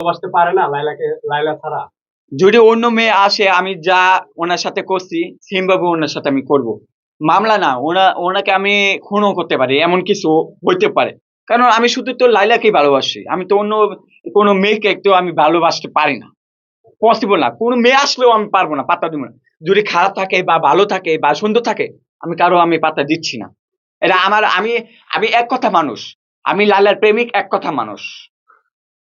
ভালোবাসতে পারে না লাইলাকে, লাইলা ছাড়া। যদি অন্য মেয়ে আসে, আমি যা ওনার সাথে করছি সেম ভাবে ওনার সাথে আমি করব। মামলা না, ওনা, ওনাকে আমি খুনও করতে পারি, এমন কিছু হইতে পারে। কারণ আমি শুধু তো লাইলাকেই ভালোবাসি, আমি তো অন্য কোনো মেয়েকে তো আমি ভালোবাসতে পারি না। পসিবল না, কোনো মেয়ে আসলেও আমি পারব না, পাত্তা দিব না। যদি খারাপ থাকে বা ভালো থাকে বা সুন্দর থাকে, আমি কারও আমি পাত্তা দিচ্ছি না। এটা আমার, আমি আমি এক কথা মানুষ, আমি লালার প্রেমিক এক কথা মানুষ।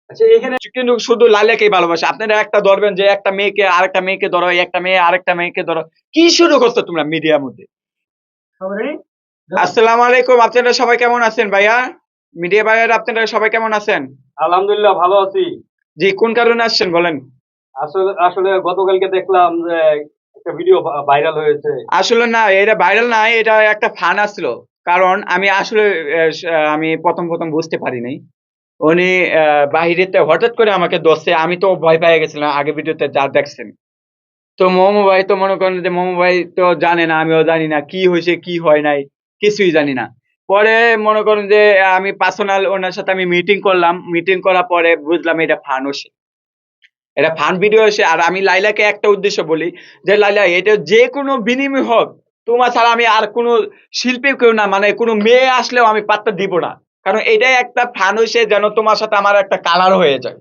আচ্ছা এখানে কিন্তু শুধু লালিয়াকেই ভালোবাসে। আপনারা একটা ধরবেন যে একটা মেয়েকে আরেকটা মেয়েকে ধরো একটা মেয়ে আরেকটা মেয়েকে ধরো। কি শুরু করছ তোমরা মিডিয়ার মধ্যে? আসসালামু আলাইকুম আপনারা সবাই কেমন আছেন ভাইয়া? মিডিয়া ভাইয়ার আপনারা সবাই কেমন আছেন? আলহামদুলিল্লাহ ভালো আছি। জি কোন কারণে আসছেন বলেন? আসলে আসলে গতকালকে দেখলাম যে একটা ভিডিও ভাইরাল হয়েছে। আসলে না এটা ভাইরাল না এটা একটা ফান আসছিল কারণ আমি আসলে আমি প্রথম প্রথম বুঝতে পারি নাই। উনি বাহিরেতে হঠাৎ করে আমাকে দোষে আমি তো ভয় পেয়ে গেছিলাম, আগে ভিডিওতে যা দেখছেন। তো মোমো ভাই তো মনে করেন যে মোমো ভাই তো জানে না, আমিও জানি না, কি হয়েছে, কি হয় নাই, কিছুই জানি না। পরে মনে করেন যে, আমি পার্সোনাল ওনার সাথে আমি মিটিং করলাম মিটিং করার পরে বুঝলাম এটা ফান হচ্ছে এটা ফান ভিডিও হচ্ছে আর আমি লাইলাকে একটা উদ্দেশ্য বলি যে, লাইলা, এটা যে কোনো বিনিময় হোক, তোমার ছাড়া আমি আর কোনো শিল্পী কেউ না মানে কোনো মেয়ে আসলেও আমি পাত্তা দিব না। কারণ এটাই একটা ফান হয়েছে যেন তোমার সাথে আমার একটা কালার হয়ে যায়।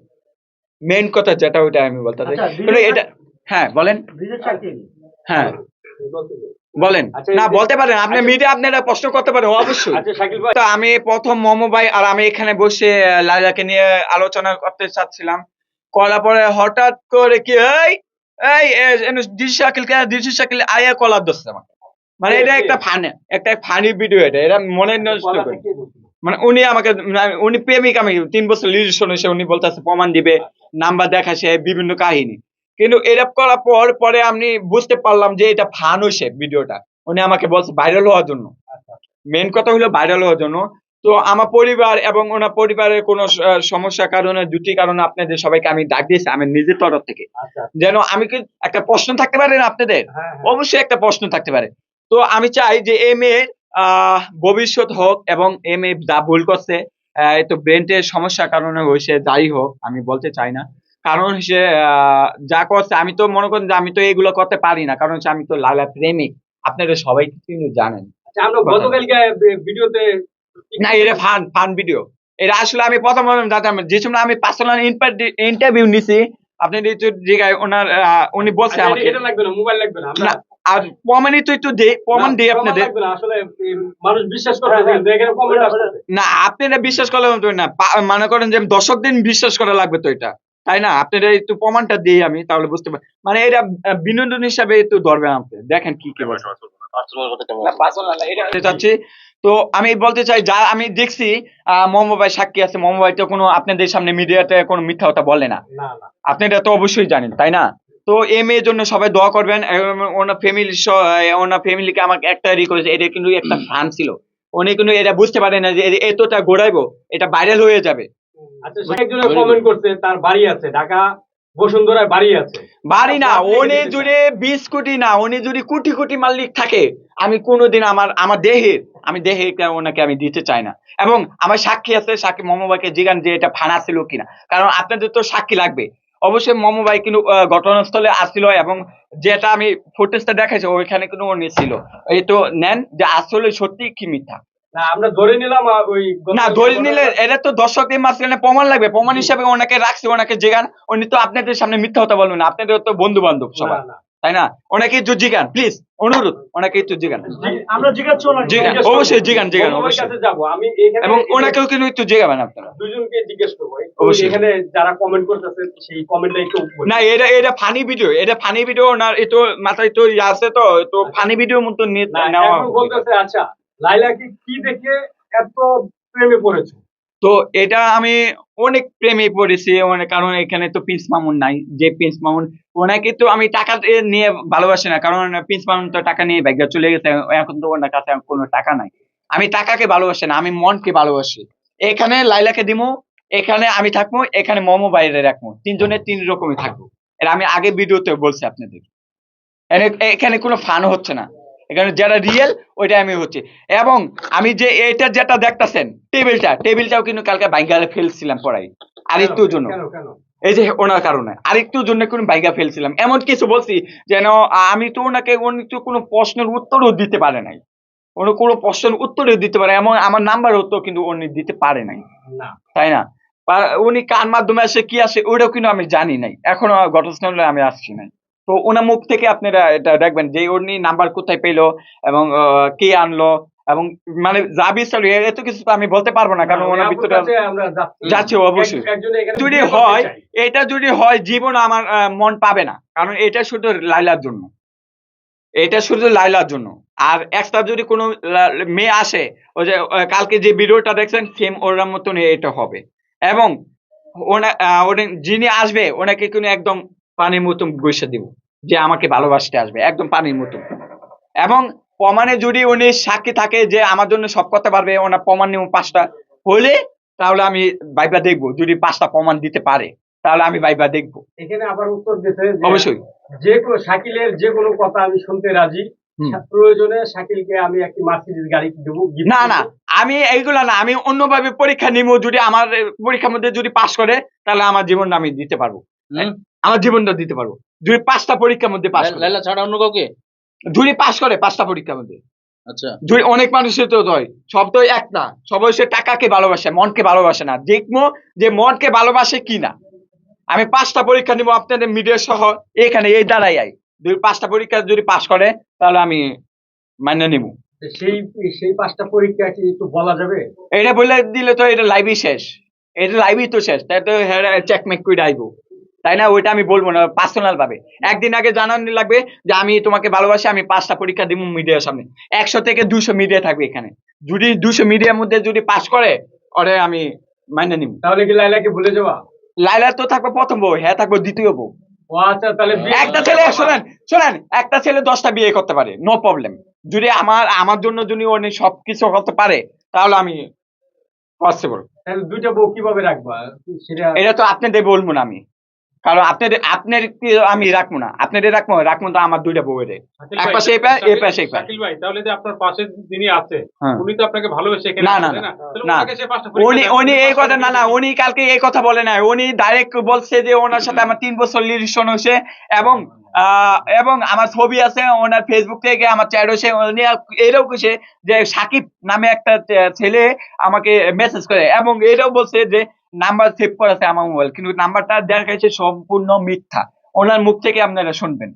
মেন কথা যেটা ওইটা আমি বলতে চাই। আচ্ছা, এটা হ্যাঁ বলেন। হ্যাঁ। বলেন। আচ্ছা, না বলতে পারেন আপনি আচ্ছা- মিডিয়া আপনারা প্রশ্ন করতে পারেন অবশ্যই। আচ্ছা তো আমি প্রথম মোমো ভাই আর আমি এখানে বসে লাইলাকে নিয়ে আলোচনা করতে চাচ্ছিলাম। করার পরে হঠাৎ করে কি এই এই ডিসি শাকিল কে ডিসি শাকিল আয়া কলার দোষে আমাকে মানে এটা একটা ফানি একটা ফানি ভিডিও এটা এটা মনে নষ্ট করে। মানে উনি আমাকে মানে উনি প্রেমিক আমি তিন বছর রিলেশন হয়েছে উনি বলতেছে প্রমাণ দিবে নাম্বার দেখাছে বিভিন্ন কাহিনী। কিন্তু এটা করার পর পরে আমি বুঝতে পারলাম যে এটা ফান হয়েছে ভিডিওটা। উনি আমাকে বলছে ভাইরাল হওয়ার জন্য। মেন কথা হলো ভাইরাল হওয়ার জন্য। তো আমার পরিবার এবং ওনার পরিবারের কোনো স- সমস্যার কারণে দুটি কারণে আপনাদের সবাইকে আমি ডাক দিয়েছি আমি নিজের তরফ থেকে। আচ্ছা। যেন আমি কি একটা প্রশ্ন থাকতে পারে না আপনাদের? হ্যাঁ হ্যাঁ। অবশ্যই একটা প্রশ্ন থাকতে পারে। তো আমি চাই যে এর আহ, ভবিষ্যৎ হোক এবং এম এ যা ভুল করছে তো ব্রেনের সমস্যার কারণে হয়েছে যাই হোক আমি বলতে চাই না। কারণ সে যা করছে আমি তো মনে করেন যে আমি তো এগুলো করতে পারি না। কারণ হচ্ছে আমি তো লালা প্রেমিক। আপনারা সবাই কিন্তু জানেন। আচ্ছা, গতকালকে ভিডিওতে না এটা ফান ফান ভিডিও এটা আসলে আমি প্রথম জানতাম যে সময় আমি পার্সোনাল ইন্টারভিউ নিছি আপনি ওনার উনি বলছে আচ্ছা, আমাকে। এটা লাগবে না মোবাইল লাগবে না আমরা না, আর প্রমাণিত একটু দে প্রমাণ না, দিই আপনাদের। না, কমেন্ট আসতেছে। না আপনারা বিশ্বাস করলে তো না। মনে করেন যে দর্শক দিন বিশ্বাস করা লাগবে তো এটা। তাই না? আপনারা একটু প্রমাণটা দিই আমি তাহলে বুঝতে পারি মানে এটা বিনোদন হিসাবে একটু ধরবেন আপনি দেখেন কি কি চাচ্ছি তো আমি বলতে চাই যা আমি দেখছি আহ, মোহাম্মদ ভাই সাক্ষী আছে। মোহাম্মদ ভাই তো কোনো আপনাদের সামনে মিডিয়াতে কোনো মিথ্যা কথা বলে না। আপনি এটা তো অবশ্যই জানেন তাই না? তো এই মেয়ের জন্য সবাই দোয়া করবেন। ওনার ফ্যামিলি ওনার ফ্যামিলিকে আমাকে একটা রিকোয়েস্ট এটা কিন্তু একটা ফান ছিল। উনি কিন্তু এটা বুঝতে পারে না যে এতটা ঘোরাইবো এটা ভাইরাল হয়ে যাবে। আচ্ছা সে কমেন্ট করছে তার বাড়ি আছে ঢাকা বসুন্ধরায় বাড়ি আছে। বাড়ি না উনি যদি বিশ কোটি না উনি যদি কোটি কোটি মালিক থাকে আমি কোনোদিন আমার আমার দেহের আমি দেহে ওনাকে আমি দিতে চাই না। এবং আমার সাক্ষী আছে সাক্ষী মমবাইকে জিগান যে এটা ফানা ছিল কিনা। কারণ আপনাদের তো সাক্ষী লাগবে। অবশ্যই মমবাই কিন্তু ঘটনাস্থলে আসছিল এবং যেটা আমি ফুটেজটা দেখাইছি ওইখানে কিন্তু উনি ছিল। এই তো নেন যে আসলে সত্যি কি মিথ্যা। না আমরা ধরে নিলাম ওই না ধরে নিলে এটা তো দর্শকদের মাঝখানে প্রমাণ লাগবে। প্রমাণ হিসাবে ওনাকে রাখছে ওনাকে জেগান। উনি তো আপনাদের সামনে মিথ্যা কথা বলবেন না আপনাদের তো বন্ধু বান্ধব সবাই। তাই না? একটু জিগান প্লিজ অনুরোধ ওনাকে একটু জিগান। আমরা জিজ্ঞাসা- অবশ্যই জিজ্ঞান, মোহাম্মদের অবশ্যই। কাছে যাব। আমি এখানে এবং ওনাকেও কিন্তু একটু জিগাবেন আপনারা। দুজনকে জিজ্ঞেস করব। অবশ্যই। এখানে যারা কমেন্ট করতেছে সেই কমেন্টটা একটু বলি। না এটা এটা ফানি ভিডিও এটা ফানি ভিডিও না এতো মাথায় তো ইয়ে আছে তো তো ফানি ভিডিও মতো নেওয়া বলতেছে আচ্ছা লাইলা কি দেখে এত প্রেমে পড়েছে? তো এটা আমি অনেক প্রেমে পড়েছি কারণ এখানে তো প্রিন্স মামুন নাই। যে প্রিন্স মামুন ওনাকে তো আমি টাকা নিয়ে ভালোবাসি না, কারণ প্রিন্স মামুন তো টাকা নিয়ে ব্যাগটা চলে গেছে, এখন তো ওনার কাছে কোনো টাকা নাই। আমি টাকাকে ভালোবাসি না, আমি মনকে ভালোবাসি। এখানে লাইলাকে দিমু, এখানে আমি থাকব এখানে মোমো বাইরে রাখব তিনজনের তিন রকমই থাকব। এটা আমি আগে ভিডিওতে বলছি আপনাদের। এখানে কোনো ফান হচ্ছে না। এখানে যারা রিয়েল ওইটা আমি হচ্ছে। এবং আমি যে এটা যেটা দেখতাছেন টেবিলটা টেবিলটাও কিন্তু কালকে বাইঙ্গালে ফেলছিলাম পড়াই আর একটুর জন্য। এই যে ওনার কারণে। আরেকটু জন্য কোন বাইকা ফেলছিলাম। এমন কিছু বলছি যেন আমি তো ওনাকে উনি তো কোনো প্রশ্নের উত্তরও দিতে পারে নাই। উনি কোনো প্রশ্নের উত্তরও দিতে পারে এমন আমার নাম্বার হতো কিন্তু উনি দিতে পারে নাই। তাই না? উনি কার মাধ্যমে আসে কি আসে ওইটাও কিন্তু আমি জানি নাই। এখনও ঘটনাস্থলে আমি আসছি নাই। তো ওনার মুখ থেকে আপনারা এটা দেখবেন যে উনি নাম্বার কোথায় পেল এবং কে আনলো এবং মানে যা বিস্তার এত কিছু তো আমি বলতে পারব না কারণ না, ওনার ভিতরে যাচ্ছি। অবশ্যই। যদি হয় এটা যদি হয় জীবন আমার মন পাবে না। কারণ এটা শুধু লাইলার জন্য। এটা শুধু লাইলার জন্য। আর একটা যদি কোনো মেয়ে আসে ওই যে কালকে যে ভিডিওটা দেখছেন সেম ওর মতন এটা হবে। এবং ওনে- যিনি আসবে ওনাকে কোনো একদম পানির মতন বসে দিব যে আমাকে ভালোবাসতে আসবে একদম পানির মতন। এবং প্রমাণে যদি উনি সাক্ষী থাকে যে আমার জন্য সব করতে পারবে ওনার প্রমাণ নিব পাঁচটা হলে তাহলে আমি বাইবা দেখব যদি পাঁচটা প্রমাণ দিতে পারে তাহলে আমি বাইবা দেখব। এখানে আবার উত্তর দিতে অবশ্যই। যে কোনো শাকিলের যে কোনো কথা আমি শুনতে রাজি প্রয়োজনে শাকিলকে আমি একটি মার্সিডিজ গাড়ি দেবো না না আমি এইগুলা না আমি অন্যভাবে পরীক্ষা নিব যদি আমার পরীক্ষার মধ্যে যদি পাশ করে তাহলে আমার জীবনটা আমি দিতে পারব। হুম? আমার জীবনটা দিতে পারব। যদি পাঁচটা পরীক্ষার মধ্যে করে লাইলা ছাড়া অন্য কাউকে? যদি পাশ করে পাঁচটা পরীক্ষার মধ্যে। আচ্ছা। যদি অনেক মানুষের তো হয় সব তো এক না। সবাই সে টাকাকে ভালোবাসে মনকে ভালোবাসে না। দেখব যে মনকে ভালোবাসে কি না। আমি পাঁচটা পরীক্ষা নিব আপনাদের মিডিয়া সহ এখানে এই দাঁড়াই আই। দুই পাঁচটা পরীক্ষা যদি পাশ করে তাহলে আমি মান্য নিব। সেই সেই পাঁচটা পরীক্ষা কি একটু বলা যাবে? এটা বলে দিলে তো এটা লাইভই শেষ। এটা লাইভই তো শেষ। তাই তো চেকমেক করে আইবো। তাই না? ওইটা আমি বলব না পার্সোনাল ভাবে। একদিন আগে জানানো লাগবে যে আমি তোমাকে ভালোবাসি আমি পাঁচটা পরীক্ষা দিব মিডিয়ার সামনে। একশো থেকে দুশো মিডিয়া থাকবে এখানে। যদি দুশো মিডিয়ার মধ্যে যদি পাস করে ওরে আমি মাইনে নিব। তাহলে কি লাইলাকে ভুলে যাওয়া লাইলার তো থাকব প্রথম বউ হ্যাঁ থাকব দ্বিতীয় বউ। আচ্ছা একটা ছেলে শোনেন শোনেন একটা ছেলে দশটা বিয়ে করতে পারে নো প্রবলেম যদি আমার আমার জন্য যদি উনি সবকিছু করতে পারে তাহলে আমি পসিবল দুইটা বউ কীভাবে রাখবা? এটা তো আপনাদের বলব না আমি। কারণ আপনাদের আপনার আমি রাখব না। আপনাদের রাখব রাখব তো আমার দুইটা বউয়ের। এক পাশে এই পাশে এই পা। ভাই তাহলে যে আপনার পাশে যিনি আছে হ্যাঁ। উনি তো আপনাকে ভালোবেসে এখানে না, না, না, উনি উনি এই কথা না না উনি কালকে এই কথা বলে না উনি ডাইরেক্ট বলছে যে ওনার সাথে আমার তিন বছর রিলেশন হয়েছে এবং আহ, এবং আমার ছবি আছে ওনার ফেসবুক থেকে আমার চ্যাট হয়েছে। উনি এটাও কিছু যে সাকিব নামে একটা ছেলে আমাকে মেসেজ করে এবং এটাও বলছে যে নাম্বার সেভ করা আছে আমার মোবাইল কিন্তু নাম্বারটা দেখাচ্ছে সম্পূর্ণ মিথ্যা। ওনার মুখ থেকে আপনারা শুনবেন।